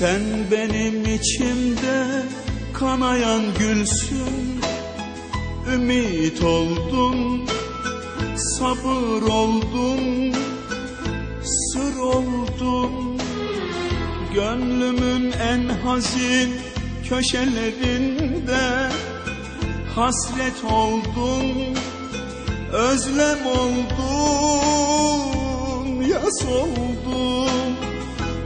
Sen benim içimde kanayan gülsün. Ümit oldun, sabır oldun, sır oldun Gönlümün en hazin köşelerinde Hasret oldun, özlem oldun, yas oldun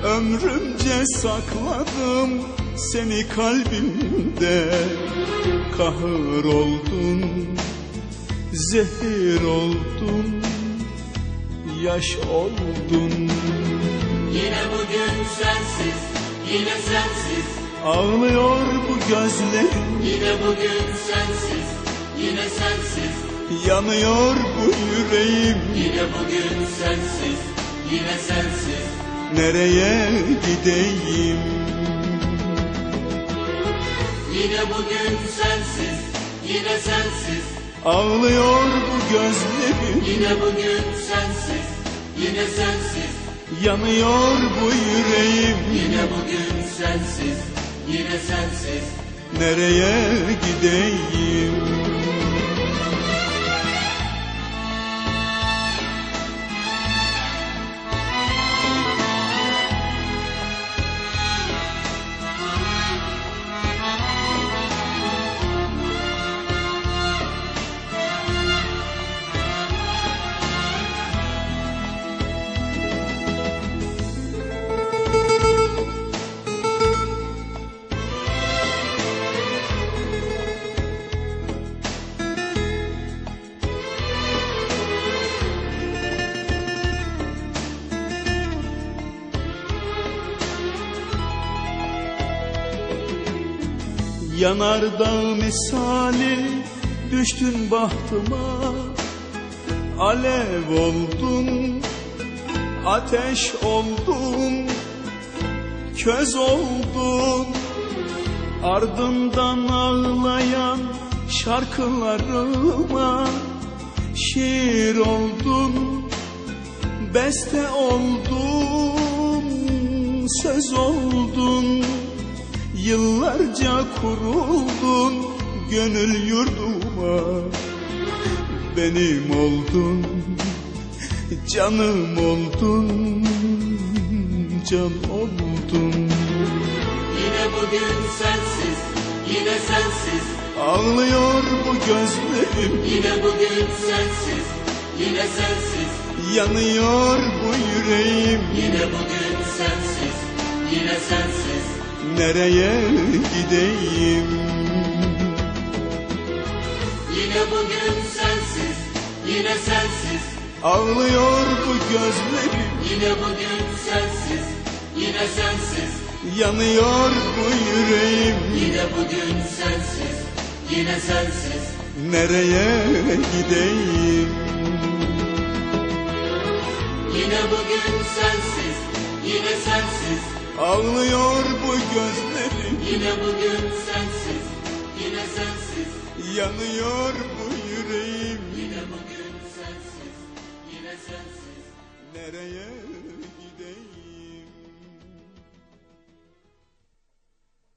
Ömrümce sakladım seni kalbimde. Kahır oldun, zehir oldun, yaş oldun. Yine bugün sensiz, yine sensiz. Ağlıyor bu gözlerim, Yine bugün sensiz, yine sensiz. Yanıyor bu yüreğim. Yine bugün sensiz, yine sensiz Nereye gideyim, Yine bugün sensiz, yine sensiz. Ağlıyor bu gözlerim. Yine bugün sensiz, yine sensiz. Yanıyor bu yüreğim, Yine bugün sensiz, yine sensiz. Nereye gideyim Yanardağ misali düştün bahtıma. Alev oldun, ateş oldun, köz oldun. Ardından ağlayan şarkılarıma Şiir oldun, beste oldun, söz oldun Yıllarca kuruldun gönül yurduma. Benim oldun, canım oldun, can oldun. Yine bugün sensiz, yine sensiz. Ağlıyor bu gözlerim, Yine bugün sensiz, yine sensiz. Yanıyor bu yüreğim. Yine bugün sensiz, yine sensiz Nereye gideyim, Yine bugün sensiz, yine sensiz. Ağlıyor bu gözlerim. Yine bugün sensiz, yine sensiz. Yanıyor bu yüreğim, Yine bugün sensiz, yine sensiz. Nereye gideyim? Yine bugün sensiz, yine sensiz Ağlıyor bu gözlerim. Yine bugün sensiz Yine sensiz. Yanıyor bu yüreğim. Yine bugün sensiz Yine sensiz. Nereye